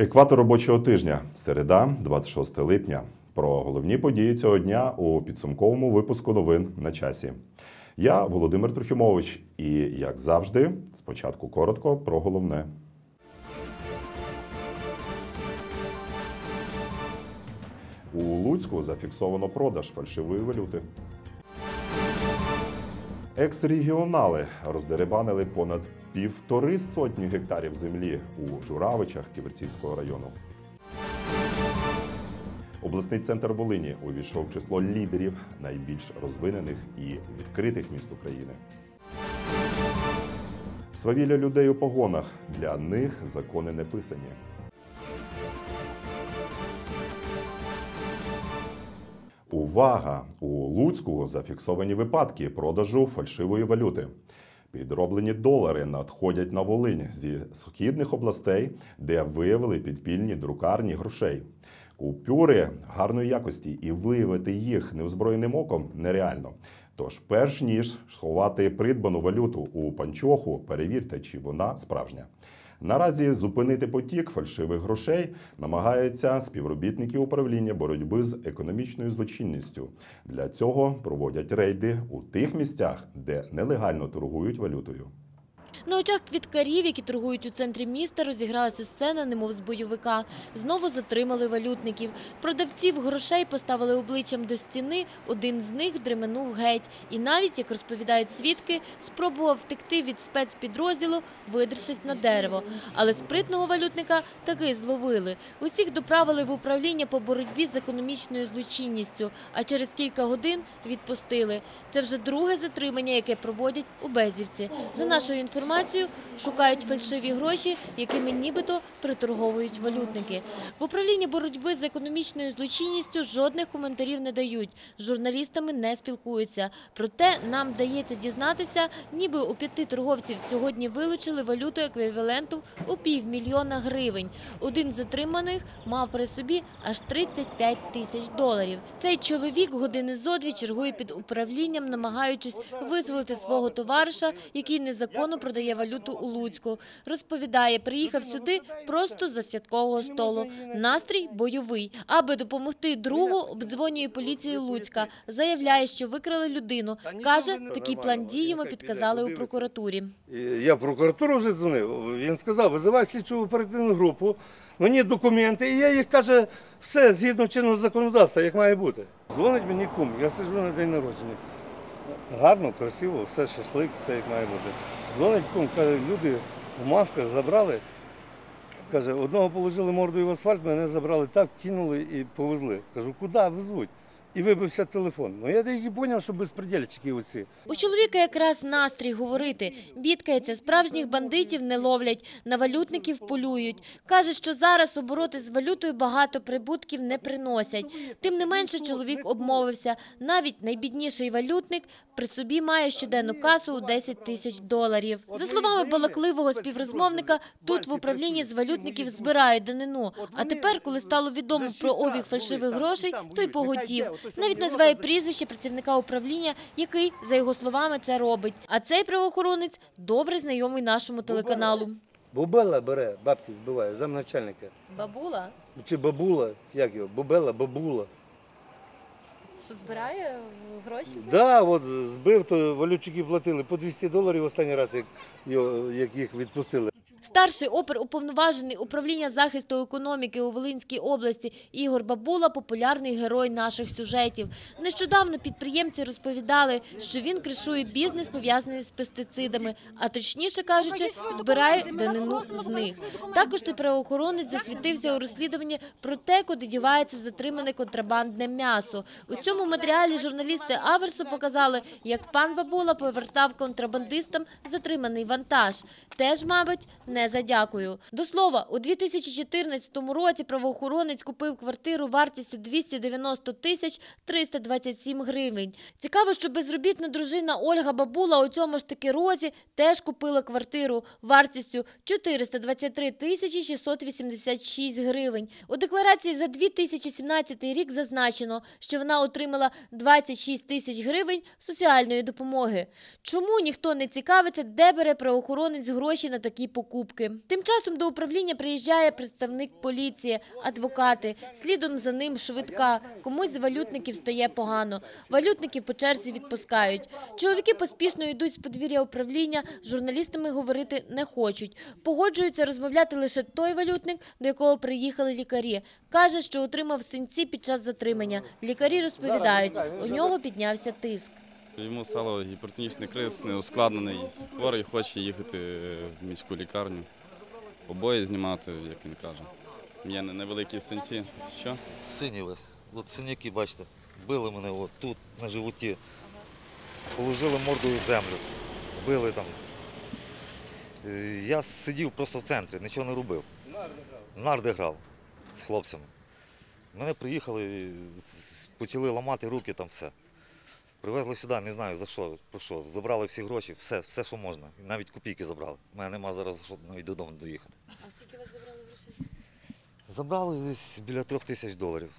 Екватор робочого тижня, середа, 26 липня. Про головні події цього дня у підсумковому випуску новин на часі. Я Володимир Трохимович, і як завжди, спочатку коротко про головне. У Луцьку зафіксовано продаж фальшивої валюти. Екс-регіонали роздеребанили понад півтори сотні гектарів землі у Журавичах Ківерцівського району. Обласний центр Волині увійшов в число лідерів найбільш розвинених і відкритих міст України. Свавілля людей у погонах для них закони не писані. Увага! У Луцьку зафіксовані випадки продажу фальшивої валюти. Підроблені долари надходять на Волинь зі східних областей, де виявили підпільні друкарні грошей. Купюри гарної якості і виявити їх неозброєним оком нереально. Тож, перш ніж сховати придбану валюту у панчоху, перевірте, чи вона справжня. Наразі зупинити потік фальшивих грошей намагаються співробітники управління боротьби з економічною злочинністю. Для цього проводять рейди у тих місцях, де нелегально торгують валютою. На очах квіткарів, які торгують у центрі міста, розігралася сцена, немов з бойовика. Знову затримали валютників. Продавців грошей поставили обличчям до стіни, один з них дременув геть. І навіть, як розповідають свідки, спробував втекти від спецпідрозділу, видершись на дерево. Але спритного валютника таки зловили. Усіх доправили в управління по боротьбі з економічною злочинністю, а через кілька годин відпустили. Це вже друге затримання, яке проводять у Безівці. За нашою інформацією, шукають фальшиві гроші, якими нібито приторговують валютники. В управлінні боротьби з економічною злочинністю жодних коментарів не дають. З журналістами не спілкуються. Проте нам вдається дізнатися, ніби у п'яти торговців сьогодні вилучили валюту еквіваленту у півмільйона гривень. Один з затриманих мав при собі аж 35 тисяч доларів. Цей чоловік години зо дві чергує під управлінням, намагаючись визволити свого товариша, який незаконно продає валюту у Луцьку. Розповідає, приїхав сюди просто за святкового столу. Настрій бойовий. Аби допомогти другу, обдзвонює поліцію Луцька. Заявляє, що викрали людину. Каже, такий план дій йому підказали у прокуратурі. Я в прокуратуру вже дзвонив. Він сказав, визивай слідчу оперативну групу, мені документи, і я їх каже, все згідно чинного законодавства, як має бути. Дзвонить мені кум, я сиджу на день народження. Гарно, красиво, все шашлик, все як має бути. Дзвонить кум, каже, люди в масках забрали. Каже, одного положили мордою в асфальт, мене забрали так, кинули і повезли. Кажу, куди везуть? І вибився телефон. Ну я тільки зрозумів, що безпредельчики оці. У чоловіка якраз настрій говорити. Бідкається, справжніх бандитів не ловлять, на валютників полюють. Каже, що зараз обороти з валютою багато прибутків не приносять. Тим не менше чоловік обмовився. Навіть найбідніший валютник при собі має щоденну касу у 10 тисяч доларів. За словами балакливого співрозмовника, тут в управлінні з валютників збирають данину. А тепер, коли стало відомо про обіг фальшивих грошей, то й поготів. Навіть називає прізвище працівника управління, який, за його словами, це робить. А цей правоохоронець добре знайомий нашому телеканалу. Бобела бере, бабки збиває, замначальника. Бабула, Чи бабула, як його? Бобела, бабула. що збирає гроші? Да, от збив, то валютчики платили по 200 доларів останній раз, як, його- як їх відпустили. Старший опер уповноважений управління захисту економіки у Волинській області Ігор Бабула – популярний герой наших сюжетів. Нещодавно підприємці розповідали, що він кришує бізнес, пов'язаний з пестицидами, а точніше кажучи, збирає данину з них. Також цей правоохоронець засвітився у розслідуванні про те, куди дівається затримане контрабандне м'ясо. У цьому матеріалі журналісти Аверсу показали, як пан Бабула повертав контрабандистам затриманий вантаж. Теж, мабуть, не за дякую. До слова, у 2014 році правоохоронець купив квартиру вартістю 290 тисяч 327 гривень. Цікаво, що безробітна дружина Ольга Бабула у цьому ж таки році теж купила квартиру вартістю 423 тисячі 686 гривень. У декларації за 2017 рік зазначено, що вона отримала 26 тисяч гривень соціальної допомоги. Чому ніхто не цікавиться, де бере правоохоронець гроші на такі покупки. Тим часом до управління приїжджає представник поліції, адвокати. Слідом за ним швидка. Комусь з валютників стає погано. Валютників по черзі відпускають. Чоловіки поспішно йдуть з подвір'я управління, з журналістами говорити не хочуть. Погоджується розмовляти лише той валютник, до якого приїхали лікарі. Каже, що отримав синці під час затримання. Лікарі розповідають, у нього піднявся тиск. Йому стало гіпертонічний криз, неускладнений. Хворий хоче їхати в міську лікарню, обої знімати, як він каже. Є невеликі синці. Що? Синій весь. От синяки, бачите, били мене от тут, на животі. Положили мордою в землю. Били там. Е, Я сидів просто в центрі, нічого не робив. Нарди грав з хлопцями. Мене приїхали, почали ламати руки там все. Привезли сюди, не знаю за що, про що. Забрали всі гроші, все, все, що можна. Навіть копійки забрали. У мене нема зараз, щоб навіть додому доїхати. А скільки вас забрали грошей? Забрали десь біля трьох тисяч доларів.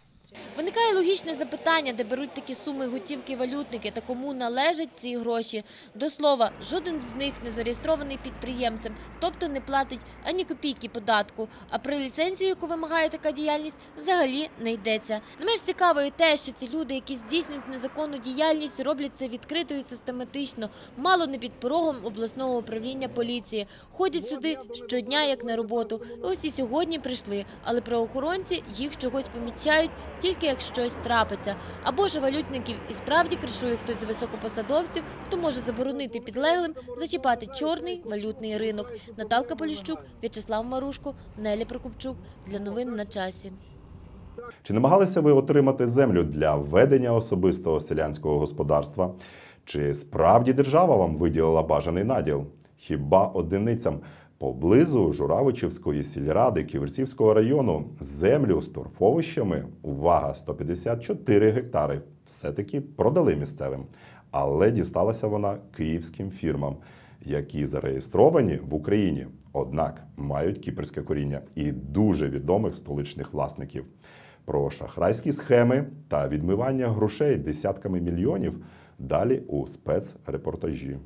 Виникає логічне запитання, де беруть такі суми готівки валютники та кому належать ці гроші. До слова, жоден з них не зареєстрований підприємцем, тобто не платить ані копійки податку. А про ліцензію, яку вимагає така діяльність, взагалі не йдеться. Не менш цікаво і те, що ці люди, які здійснюють незаконну діяльність, роблять це відкрито і систематично, мало не під порогом обласного управління поліції. Ходять сюди щодня, як на роботу. Ось і сьогодні прийшли, але правоохоронці їх чогось помічають тільки як щось трапиться. Або ж валютників і справді кришує хтось з високопосадовців, хто може заборонити підлеглим зачіпати чорний валютний ринок. Наталка Поліщук, В'ячеслав Марушко, Нелі Прокопчук. Для новин на часі. Чи намагалися ви отримати землю для ведення особистого селянського господарства? Чи справді держава вам виділила бажаний наділ? Хіба одиницям поблизу Журавичівської сільради Ківерцівського району землю з торфовищами, увага, 154 гектари, все-таки продали місцевим. Але дісталася вона київським фірмам, які зареєстровані в Україні, однак мають кіпрське коріння і дуже відомих столичних власників. Про шахрайські схеми та відмивання грошей десятками мільйонів далі у спецрепортажі.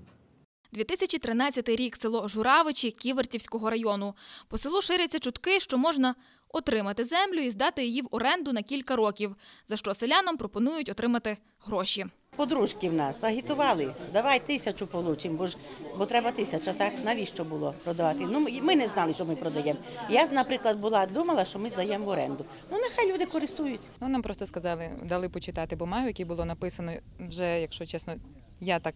2013 рік село Журавичі Ківерцівського району. По селу ширяться чутки, що можна отримати землю і здати її в оренду на кілька років, за що селянам пропонують отримати гроші. Подружки в нас агітували, давай тисячу получимо, бо ж бо треба тисяча, так навіщо було продавати? Ну ми- ми не знали, що ми продаємо. Я, наприклад, була думала, що ми здаємо в оренду. Ну нехай люди користуються. Ну, нам просто сказали, дали почитати бумагу, які було написано вже, якщо чесно, я так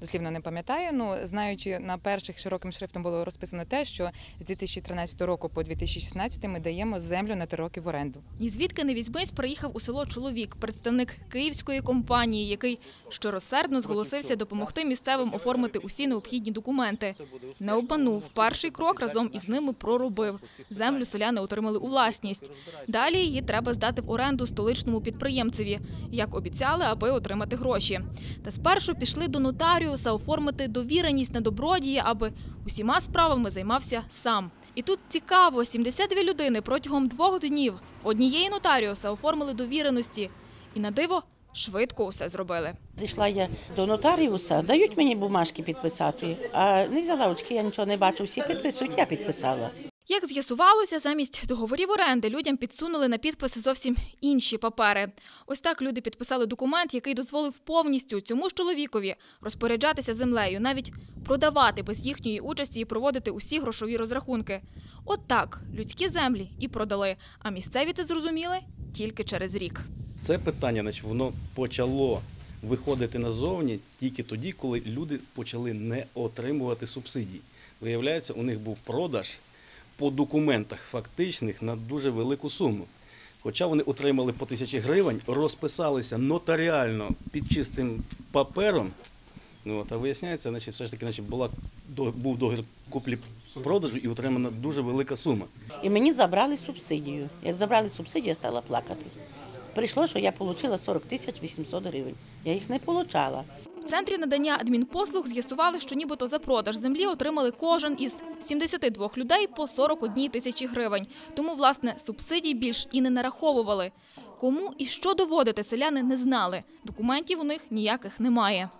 дослівно не пам'ятаю. Ну, знаючи на перших широким шрифтом було розписано те, що з 2013 року по 2016 ми даємо землю на три роки в оренду. Ні звідки не візьмись приїхав у село чоловік, представник київської компанії, який щиросердно зголосився допомогти місцевим оформити усі необхідні документи. Не обманув. Перший крок разом із ними проробив. Землю селяни отримали у власність. Далі її треба здати в оренду столичному підприємцеві, як обіцяли, аби отримати гроші. Та спершу пішли до нотаріуса оформити довіреність на добродії, аби усіма справами займався сам. І тут цікаво, 72 людини протягом двох днів однієї нотаріуса оформили довіреності. І на диво швидко усе зробили. Прийшла я до нотаріуса, дають мені бумажки підписати, а не взяла очки, я нічого не бачу, всі підписують, я підписала. Як з'ясувалося, замість договорів оренди людям підсунули на підпис зовсім інші папери. Ось так люди підписали документ, який дозволив повністю цьому ж чоловікові розпоряджатися землею, навіть продавати без їхньої участі і проводити усі грошові розрахунки. От так людські землі і продали. А місцеві це зрозуміли тільки через рік. Це питання, значить, воно почало виходити назовні тільки тоді, коли люди почали не отримувати субсидій. Виявляється, у них був продаж по документах фактичних на дуже велику суму. Хоча вони отримали по тисячі гривень, розписалися нотаріально під чистим папером. Ну, от, а виясняється, значить, все ж таки значить, була, до- був договір куплі-продажу і отримана дуже велика сума. І мені забрали субсидію. Як забрали субсидію, я стала плакати. Прийшло, що я отримала 40 тисяч 800 гривень. Я їх не отримала. В центрі надання адмінпослуг з'ясували, що нібито за продаж землі отримали кожен із 72 людей по 41 тисячі гривень. Тому, власне, субсидій більш і не нараховували. Кому і що доводити селяни не знали. Документів у них ніяких немає.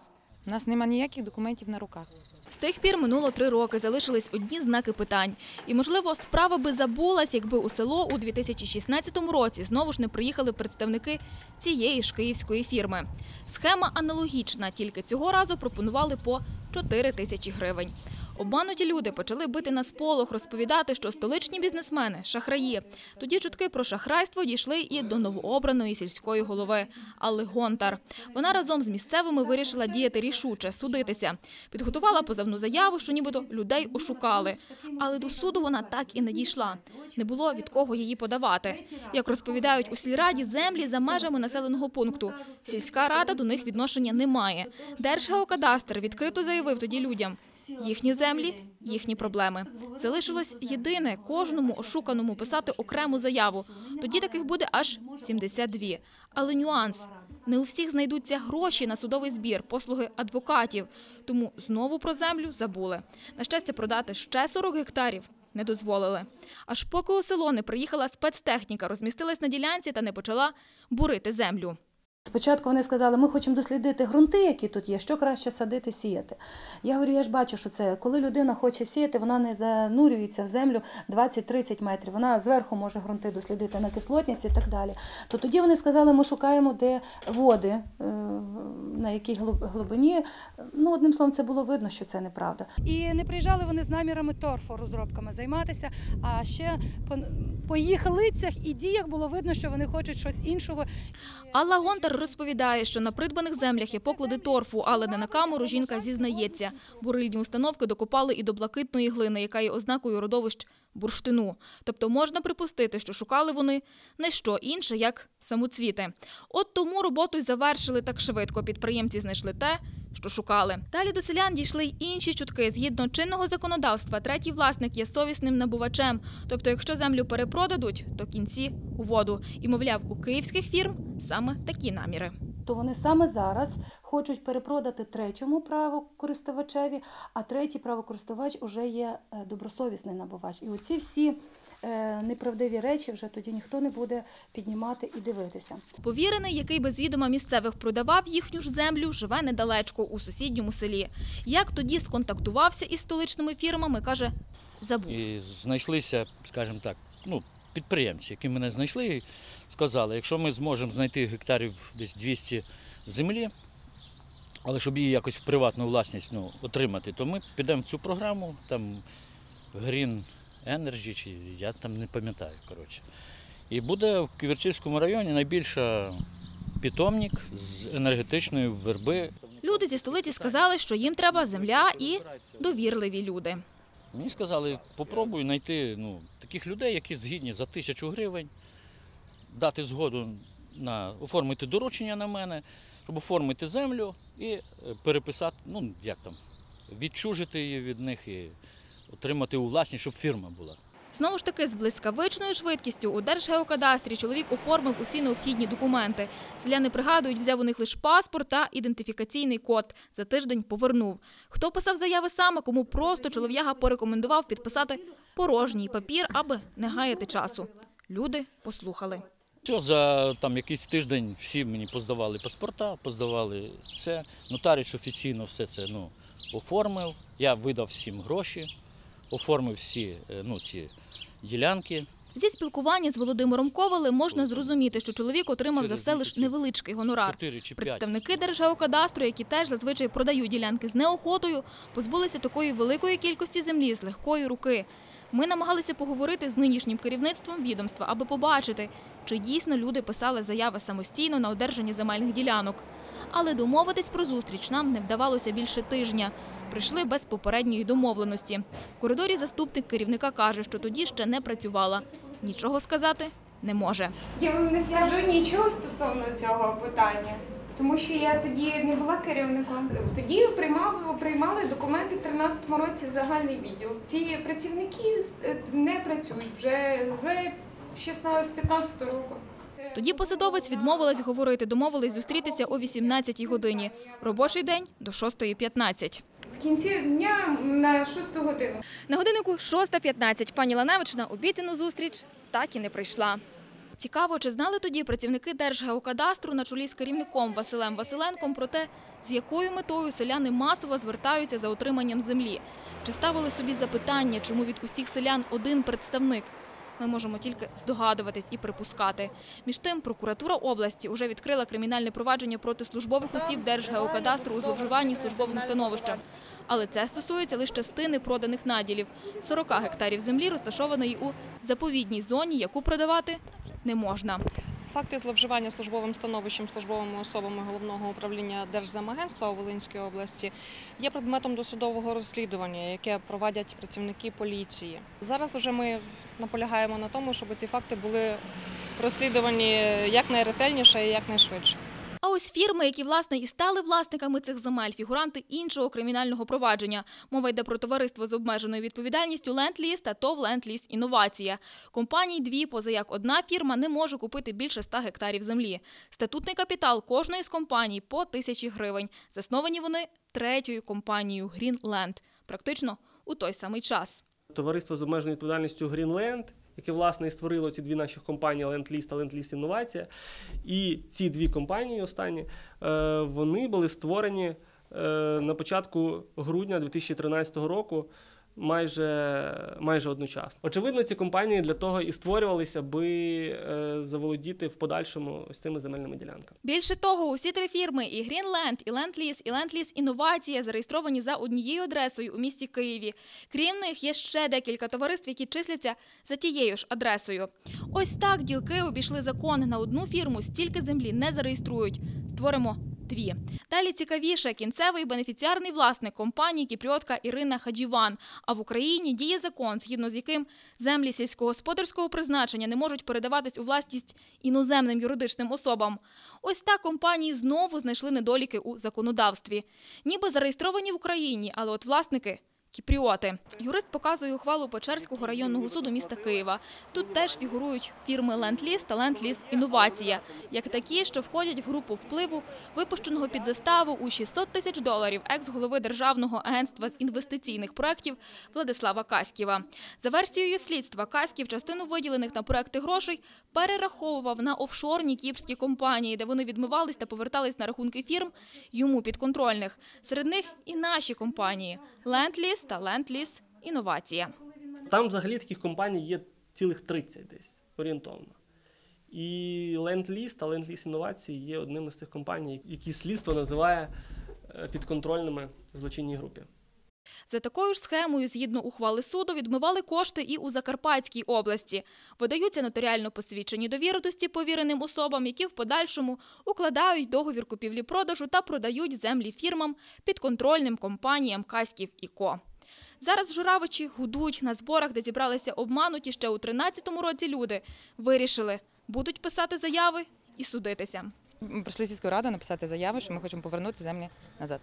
У нас немає ніяких документів на руках. З тих пір минуло три роки, залишились одні знаки питань. І, можливо, справа би забулась, якби у село у 2016 році знову ж не приїхали представники цієї ж київської фірми. Схема аналогічна, тільки цього разу пропонували по 4 тисячі гривень. Обмануті люди почали бити на сполох, розповідати, що столичні бізнесмени – шахраї. Тоді чутки про шахрайство дійшли і до новообраної сільської голови Алли Гонтар. Вона разом з місцевими вирішила діяти рішуче, судитися. Підготувала позовну заяву, що нібито людей ошукали. Але до суду вона так і не дійшла. Не було від кого її подавати. Як розповідають у сільраді, землі за межами населеного пункту. Сільська рада до них відношення не має. Держгеокадастр відкрито заявив тоді людям – Їхні землі, їхні проблеми. Залишилось єдине кожному ошуканому писати окрему заяву. Тоді таких буде аж 72. Але нюанс. Не у всіх знайдуться гроші на судовий збір, послуги адвокатів. Тому знову про землю забули. На щастя, продати ще 40 гектарів не дозволили. Аж поки у село не приїхала спецтехніка, розмістилась на ділянці та не почала бурити землю. Спочатку вони сказали, ми хочемо дослідити ґрунти, які тут є, що краще садити, сіяти. Я говорю, я ж бачу, що це коли людина хоче сіяти, вона не занурюється в землю 20-30 метрів. Вона зверху може ґрунти дослідити на кислотність і так далі. То тоді вони сказали, ми шукаємо, де води, е, на якій глиб- глибині. Ну, одним словом, це було видно, що це неправда. І не приїжджали вони з намірами торфу розробками займатися. А ще по їх лицях і діях було видно, що вони хочуть щось іншого. Алла Гонтар розповідає, що на придбаних землях є поклади торфу, але не на камеру жінка зізнається. Бурильні установки докопали і до блакитної глини, яка є ознакою родовищ бурштину. Тобто можна припустити, що шукали вони не що інше, як самоцвіти. От тому роботу й завершили так швидко. Підприємці знайшли те, що шукали. Далі до селян дійшли й інші чутки. Згідно чинного законодавства, третій власник є совісним набувачем. Тобто, якщо землю перепродадуть, то кінці у воду. І, мовляв, у київських фірм саме такі наміри. То вони саме зараз хочуть перепродати третьому правокористувачеві, а третій правокористувач вже є е, добросовісний набувач. І оці всі е, неправдиві речі вже тоді ніхто не буде піднімати і дивитися. Повірений, який без відома місцевих продавав їхню ж землю, живе недалечко у сусідньому селі. Як тоді сконтактувався із столичними фірмами, каже, забув. І знайшлися, скажімо так, ну, підприємці, які мене знайшли сказали, якщо ми зможемо знайти гектарів десь 200 землі, але щоб її якось в приватну власність ну, отримати, то ми підемо в цю програму, там Green Energy, чи я там не пам'ятаю, коротше. І буде в Ківерцівському районі найбільша питомник з енергетичної верби. Люди зі столиці сказали, що їм треба земля і довірливі люди. Мені сказали, попробуй знайти ну, таких людей, які згідні за тисячу гривень, дати згоду на оформити доручення на мене, щоб оформити землю і е, переписати, ну як там, відчужити її від них і отримати у власність, щоб фірма була. Знову ж таки, з блискавичною швидкістю у Держгеокадастрі чоловік оформив усі необхідні документи. Селяни пригадують, взяв у них лише паспорт та ідентифікаційний код. За тиждень повернув. Хто писав заяви саме, кому просто чолов'яга порекомендував підписати порожній папір, аби не гаяти часу. Люди послухали. Все, за там якийсь тиждень всі мені поздавали паспорта, поздавали це. Нотаріус офіційно все це ну, оформив. Я видав всім гроші, оформив всі е, ну, ці ділянки. Зі спілкування з Володимиром Ковалем можна зрозуміти, що чоловік отримав за все лише невеличкий гонорар. Представники Держгеокадастру, які теж зазвичай продають ділянки з неохотою, позбулися такої великої кількості землі з легкої руки. Ми намагалися поговорити з нинішнім керівництвом відомства, аби побачити, чи дійсно люди писали заяви самостійно на одержання земельних ділянок. Але домовитись про зустріч нам не вдавалося більше тижня. Прийшли без попередньої домовленості. В коридорі заступник керівника каже, що тоді ще не працювала. Нічого сказати не може. Я вам не скажу нічого стосовно цього питання, тому що я тоді не була керівником. Тоді приймав, приймали документи в 13 році загальний відділ. Ті працівники е, не працюють вже з 16-15 року. Тоді посадовець відмовилась говорити, домовились зустрітися о 18-й годині. Робочий день до 6.15. Кінці дня на 6 годину. На годиннику 6.15 пані Ланевич на обіцяну зустріч так і не прийшла. Цікаво, чи знали тоді працівники Держгеокадастру на чолі з керівником Василем Василенком про те, з якою метою селяни масово звертаються за отриманням землі? Чи ставили собі запитання, чому від усіх селян один представник? Ми можемо тільки здогадуватись і припускати. Між тим, прокуратура області вже відкрила кримінальне провадження проти службових осіб Держгеокадастру у зловживанні службовим становищем. Але це стосується лише частини проданих наділів. 40 гектарів землі розташованої у заповідній зоні, яку продавати не можна. Факти зловживання службовим становищем службовими особами головного управління Держземагентства у Волинській області є предметом досудового розслідування, яке проводять працівники поліції. Зараз уже ми наполягаємо на тому, щоб ці факти були розслідувані якнайретельніше і якнайшвидше. А ось фірми, які власне і стали власниками цих земель, фігуранти іншого кримінального провадження. Мова йде про товариство з обмеженою відповідальністю «Ленд-Ліз» та ТОВ «Ленд-Ліз Інновація». Компаній дві, поза як одна фірма не може купити більше 100 гектарів землі. Статутний капітал кожної з компаній по тисячі гривень. Засновані вони третьою компанією «Грінленд». Практично у той самий час. Товариство з обмеженою відповідальністю Greenland, яке власне і створило ці дві наші компанії Ленд-Ліз та Ленд-Ліз Інновація. І ці дві компанії останні е, вони були створені е, на початку грудня 2013 року. Майже, майже одночасно. Очевидно, ці компанії для того і створювалися, аби е, заволодіти в подальшому ось цими земельними ділянками. Більше того, усі три фірми – і Greenland, і Ленд-Ліз, і Ленд-Ліз Інновація зареєстровані за однією адресою у місті Києві. Крім них, є ще декілька товариств, які числяться за тією ж адресою. Ось так ділки обійшли закон. На одну фірму стільки землі не зареєструють. Створимо дві. Далі цікавіше, кінцевий бенефіціарний власник компанії Кіпріотка Ірина Хаджіван. А в Україні діє закон, згідно з яким землі сільськогосподарського призначення не можуть передаватись у власність іноземним юридичним особам. Ось так компанії знову знайшли недоліки у законодавстві. Ніби зареєстровані в Україні, але от власники Кіпріоти. Юрист показує ухвалу Печерського районного суду міста Києва. Тут теж фігурують фірми «Ленд-Ліз» та «Ленд-Ліз Інновація», як такі, що входять в групу впливу, випущеного під заставу у 600 тисяч доларів екс-голови Державного агентства з інвестиційних проєктів Владислава Каськіва. За версією слідства, Каськів частину виділених на проекти грошей перераховував на офшорні кіпрські компанії, де вони відмивались та повертались на рахунки фірм йому підконтрольних. Серед них і наші компанії «Ленд-Ліз» та «Ленд-Ліз Інновація». Там взагалі таких компаній є цілих 30 десь орієнтовно. І Ленд-Ліз та Ленд-Ліз інновації є одним із цих компаній, які слідство називає е, підконтрольними злочинній групі. За такою ж схемою, згідно ухвали суду, відмивали кошти і у Закарпатській області. Видаються нотаріально посвідчені довіритості повіреним особам, які в подальшому укладають договір купівлі-продажу та продають землі фірмам підконтрольним компаніям Каськів і Ко. Зараз журавичі гудуть на зборах, де зібралися обмануті ще у 13-му році люди. Вирішили, будуть писати заяви і судитися. Ми прийшли сільською радою написати заяви, що ми хочемо повернути землі назад.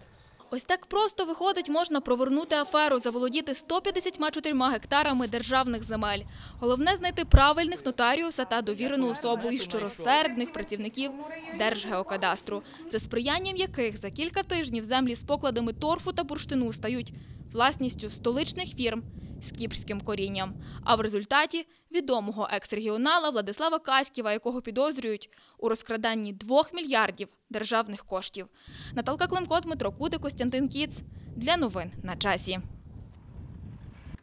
Ось так просто виходить, можна провернути аферу, заволодіти 154 гектарами державних земель. Головне знайти правильних нотаріуса та довірену особу і щиросердних працівників Держгеокадастру, за сприянням яких за кілька тижнів землі з покладами торфу та бурштину стають власністю столичних фірм з кіпрським корінням. А в результаті відомого екс-регіонала Владислава Каськіва, якого підозрюють у розкраданні 2 мільярдів державних коштів. Наталка Климко, Дмитро Кути, Костянтин Кіц. Для новин на часі.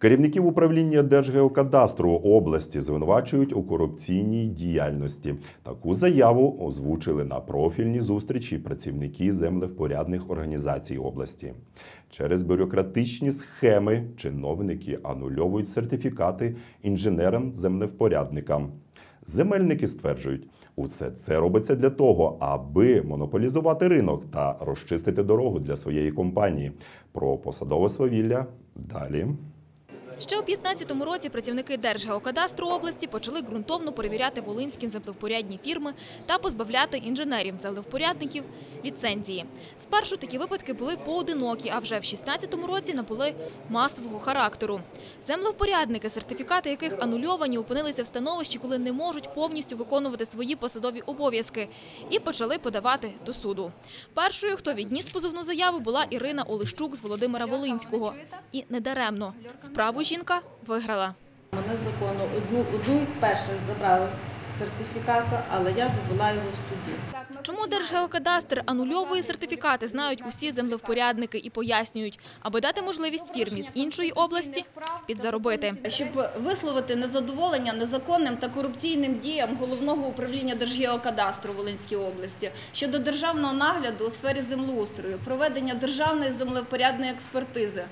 Керівників управління Держгеокадастру області звинувачують у корупційній діяльності. Таку заяву озвучили на профільній зустрічі працівники землевпорядних організацій області. Через бюрократичні схеми чиновники анульовують сертифікати інженерам-землевпорядникам. Земельники стверджують, усе це робиться для того, аби монополізувати ринок та розчистити дорогу для своєї компанії. Про посадове свавілля далі. Ще у 2015 році працівники Держгеокадастру області почали ґрунтовно перевіряти волинські землевпорядні фірми та позбавляти інженерів-землевпорядників ліцензії. Спершу такі випадки були поодинокі, а вже в 2016 році набули масового характеру. Землевпорядники, сертифікати яких анульовані, опинилися в становищі, коли не можуть повністю виконувати свої посадові обов'язки і почали подавати до суду. Першою, хто відніс позовну заяву, була Ірина Олещук з Володимира Волинського. І недаремно. Справу жінка виграла. З закону одну, одну із перших забрали сертифіката, але я добула його в суді. Чому Держгеокадастр анульовує сертифікати, знають усі землевпорядники і пояснюють, аби дати можливість фірмі з іншої області підзаробити. Щоб висловити незадоволення незаконним та корупційним діям головного управління Держгеокадастру Волинській області щодо державного нагляду у сфері землеустрою, проведення державної землевпорядної експертизи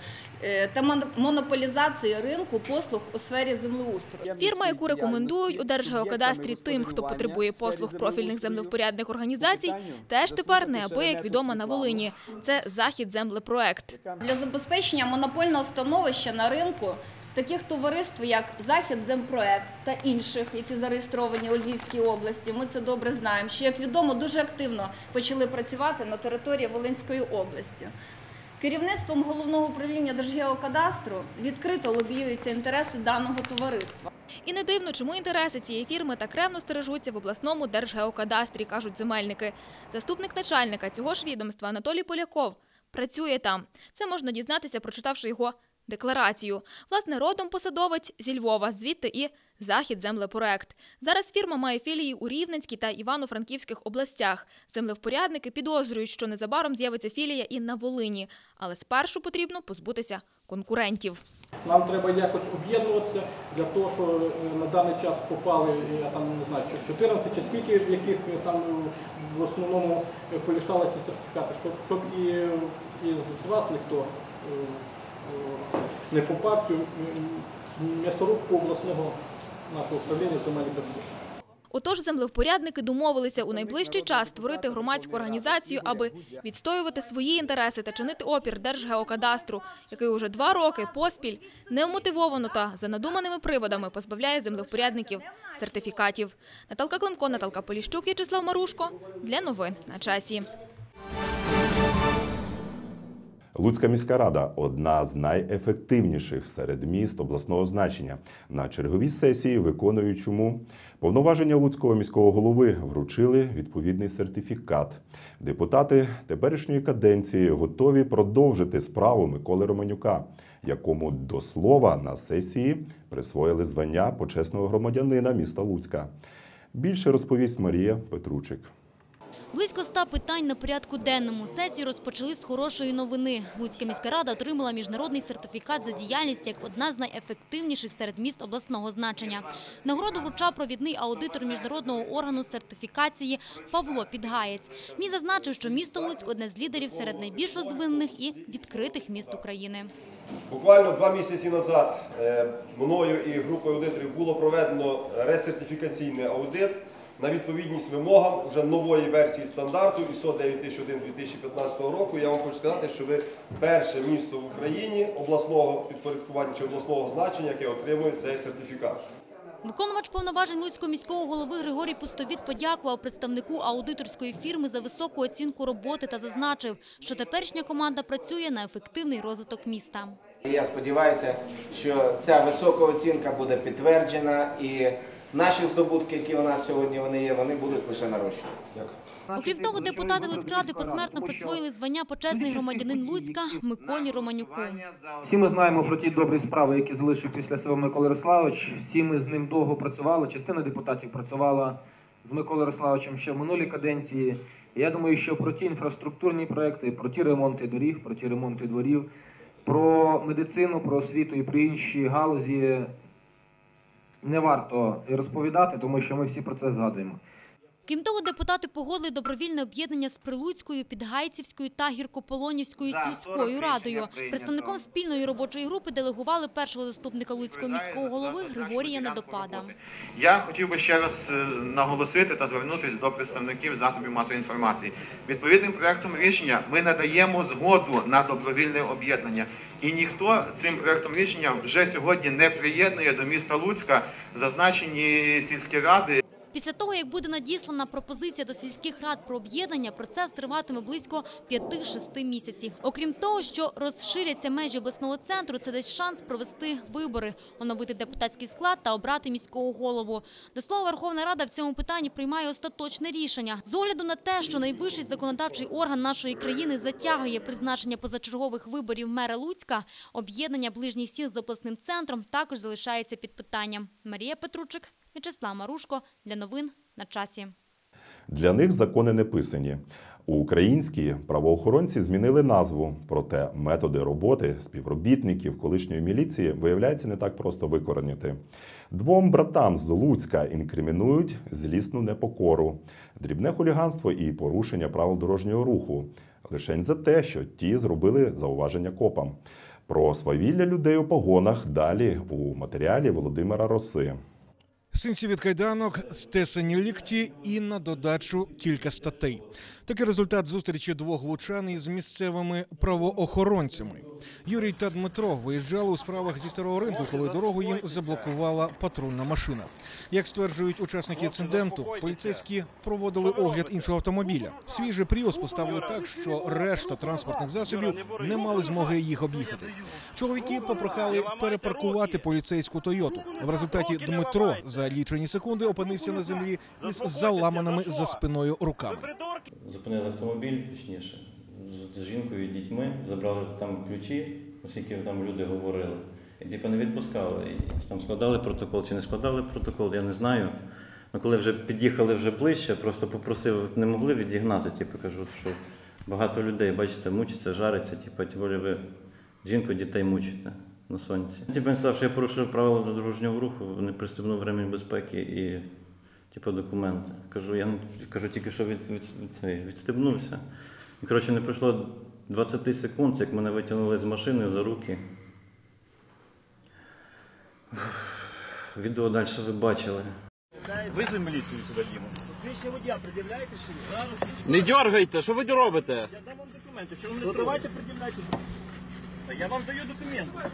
та мон- монополізації ринку послуг у сфері землеустрою. Фірма, яку рекомендують у Держгеокадастрі тим, хто потребує послуг профільних землевпорядних організацій, теж тепер неабияк відома на Волині. Це Захід землепроект. Для забезпечення монопольного становища на ринку таких товариств, як Захід Земпроект та інших, які зареєстровані у Львівській області, ми це добре знаємо, що, як відомо, дуже активно почали працювати на території Волинської області. Керівництвом головного управління Держгеокадастру відкрито лобіюються інтереси даного товариства. І не дивно, чому інтереси цієї фірми так ревно стережуться в обласному Держгеокадастрі, кажуть земельники. Заступник начальника цього ж відомства Анатолій Поляков працює там. Це можна дізнатися, прочитавши його декларацію. Власне, родом посадовець зі Львова, звідти і Захід землепроект. Зараз фірма має філії у Рівненській та Івано-Франківських областях. Землевпорядники підозрюють, що незабаром з'явиться філія і на Волині. Але спершу потрібно позбутися конкурентів. Нам треба якось об'єднуватися для того, що е, на даний час попали, е, я там не знаю, чи 14 чи скільки, яких е, там в основному полишали ці сертифікати, щоб, щоб і, і з вас ніхто не попав цю м'ясорубку обласного нашого управління земельних ресурсів. Отож, землевпорядники домовилися у найближчий час створити громадську організацію, аби відстоювати свої інтереси та чинити опір Держгеокадастру, який уже два роки поспіль невмотивовано та за надуманими приводами позбавляє землевпорядників сертифікатів. Наталка Климко, Наталка Поліщук, В'ячеслав Марушко. Для новин на часі. Луцька міська рада одна з найефективніших серед міст обласного значення. На черговій сесії виконуючому повноваження Луцького міського голови вручили відповідний сертифікат. Депутати теперішньої каденції готові продовжити справу Миколи Романюка, якому до слова на сесії присвоїли звання почесного громадянина міста Луцька. Більше розповість Марія Петручик. Близько ста питань на порядку денному. Сесію розпочали з хорошої новини. Луцька міська рада отримала міжнародний сертифікат за діяльність як одна з найефективніших серед міст обласного значення. Нагороду вручав провідний аудитор міжнародного органу сертифікації Павло Підгаєць. Він зазначив, що місто Луцьк – одне з лідерів серед найбільш розвинених і відкритих міст України. Буквально два місяці назад е, мною і групою аудиторів було проведено ресертифікаційний аудит на відповідність вимогам вже нової версії стандарту ISO 9001 2015 року. Я вам хочу сказати, що ви перше місто в Україні обласного підпорядкування чи обласного значення, яке отримує цей сертифікат. Виконувач повноважень Луцького міського голови Григорій Пустовіт подякував представнику аудиторської фірми за високу оцінку роботи та зазначив, що теперішня команда працює на ефективний розвиток міста. Я сподіваюся, що ця висока оцінка буде підтверджена і наші здобутки, які у нас сьогодні вони є, вони будуть лише нарощуватися. Окрім того, депутати Луцькради посмертно присвоїли звання почесний громадянин Луцька Миколі Романюку. Всі ми знаємо про ті добрі справи, які залишив після себе Микола Ярославович. Всі ми з ним довго працювали. Частина депутатів працювала з Миколою Ярославовичем ще в минулій каденції. Я думаю, що про ті інфраструктурні проекти, про ті ремонти доріг, про ті ремонти дворів, про медицину, про освіту і про інші галузі не варто розповідати, тому що ми всі про це згадуємо. Крім того, депутати погодили добровільне об'єднання з Прилуцькою, Підгайцівською та Гіркополонівською сільською радою. Представником спільної робочої групи делегували першого заступника Луцького міського голови Григорія Недопада. Я хотів би ще раз е, наголосити та звернутися до представників засобів масової інформації. Відповідним проектом рішення ми надаємо згоду на добровільне об'єднання. І ніхто цим проектом рішення вже сьогодні не приєднує до міста Луцька зазначені сільські ради. Після того, як буде надіслана пропозиція до сільських рад про об'єднання, процес триватиме близько 5-6 місяців. Окрім того, що розширяться межі обласного центру, це дасть шанс провести вибори, оновити депутатський склад та обрати міського голову. До слова, Верховна Рада в цьому питанні приймає остаточне рішення. З огляду на те, що найвищий законодавчий орган нашої країни затягує призначення позачергових виборів мера Луцька, об'єднання ближніх сіл з обласним центром також залишається під питанням. Марія Петручик, В'ячеслав Марушко для новин на часі. Для них закони не писані. Українські правоохоронці змінили назву, проте методи роботи співробітників колишньої міліції виявляється не так просто викоренити. Двом братам з Луцька інкримінують злісну непокору, дрібне хуліганство і порушення правил дорожнього руху. Лишень за те, що ті зробили зауваження копам. Про свавілля людей у погонах далі у матеріалі Володимира Роси. Синці від кайданок, стесані лікті і на додачу кілька статей. Такий результат зустрічі двох лучан із місцевими правоохоронцями. Юрій та Дмитро виїжджали у справах зі старого ринку, коли дорогу їм заблокувала патрульна машина. Як стверджують учасники інциденту, поліцейські проводили огляд іншого автомобіля. Свіжий пріус поставили так, що решта транспортних засобів не мали змоги їх об'їхати. Чоловіки попрохали перепаркувати поліцейську Тойоту. В результаті Дмитро за лічені секунди опинився на землі із заламаними за спиною руками. Зупинили автомобіль, точніше, з жінкою і дітьми, забрали там ключі, оскільки там люди говорили. І типу не відпускали. І там складали протокол чи не складали протокол, я не знаю. Ну, коли вже під'їхали вже ближче, просто попросив, не могли відігнати. Типу, кажу, що багато людей, бачите, мучиться, жариться, типу, тим більше ви жінку, дітей мучите на сонці. Типу, він сказав, що я порушив правила дорожнього руху, не пристебнув ремінь безпеки і типу, документи. Кажу, я кажу, тільки що від, від, від, відстебнувся. І, коротше, не пройшло 20 секунд, як мене витягнули з машини за руки. Відео далі ви бачили. Визви міліцію сюди, Діма. Свідчення водія пред'являєте чи ні? Зараз Не дергайте, що ви робите? Я дам вам документи, що ви не Ну, давайте пред'являйте. Та Я вам даю документи.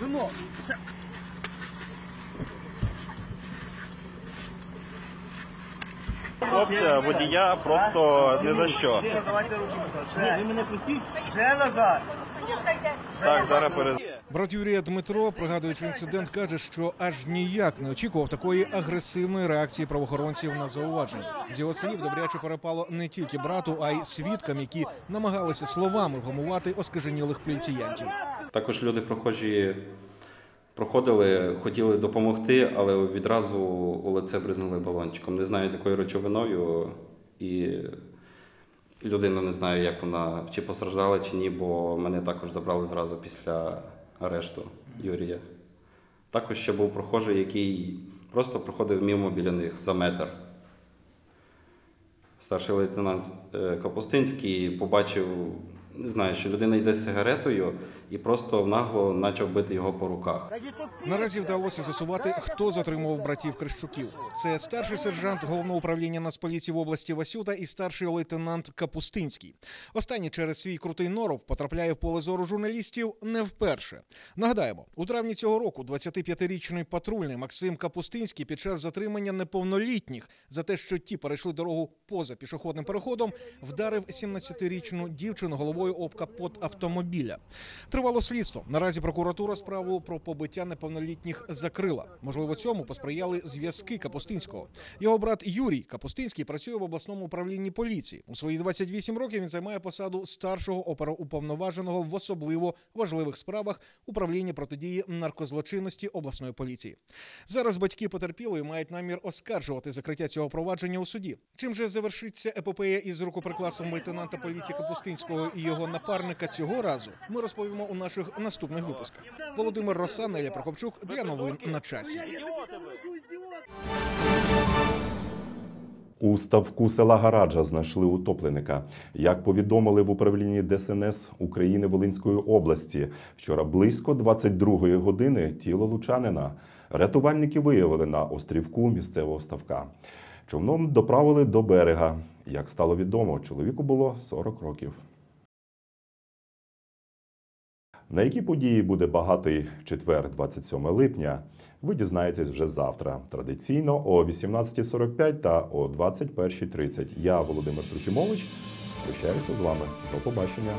Синок, це- Хлопця, водія просто не за що. Давайте руки назад. Ви мене пустіть. Назад. Так, зараз перед. Брат Юрія Дмитро, пригадуючи інцидент, каже, що аж ніяк не очікував такої агресивної реакції правоохоронців на зауваження. З його слів добряче перепало не тільки брату, а й свідкам, які намагалися словами вгамувати оскаженілих поліціянтів. Також люди прохожі проходили, хотіли допомогти, але відразу у лице бризнули балончиком. Не знаю, з якою речовиною, і людина не знає, як вона чи постраждала, чи ні, бо мене також забрали зразу після арешту Юрія. Також ще був прохожий, який просто проходив мимо біля них за метр. Старший лейтенант е, Капустинський побачив, не знаю, що людина йде з сигаретою і просто нагло почав бити його по руках. Наразі вдалося з'ясувати, хто затримував братів Крищуків. Це старший сержант головного управління Нацполіції в області Васюта і старший лейтенант Капустинський. Останній через свій крутий норов потрапляє в поле зору журналістів не вперше. Нагадаємо, у травні цього року 25-річний патрульний Максим Капустинський під час затримання неповнолітніх за те, що ті перейшли дорогу поза пішохідним переходом, вдарив 17-річну дівчину головою об капот автомобіля. Тривало слідство. Наразі прокуратура справу про побиття неповнолітніх закрила. Можливо, цьому посприяли зв'язки Капустинського. Його брат Юрій Капустинський працює в обласному управлінні поліції. У свої 28 років він займає посаду старшого оперуповноваженого в особливо важливих справах управління протидії наркозлочинності обласної поліції. Зараз батьки потерпілої мають намір оскаржувати закриття цього провадження у суді. Чим же завершиться епопея із рукоприкладством лейтенанта поліції Капустинського і його напарника цього разу? Ми розповімо у наших наступних випусках. Володимир Роса, Неля Прокопчук для новин на часі. У ставку села Гараджа знайшли утопленика. Як повідомили в управлінні ДСНС України Волинської області, вчора близько 22-ї години тіло лучанина рятувальники виявили на острівку місцевого ставка. Човном доправили до берега. Як стало відомо, чоловіку було 40 років. На які події буде багатий четвер, 27 липня, ви дізнаєтесь вже завтра. Традиційно о 18.45 та о 21.30. Я, Володимир Трухімович, прощаюся з вами. До побачення.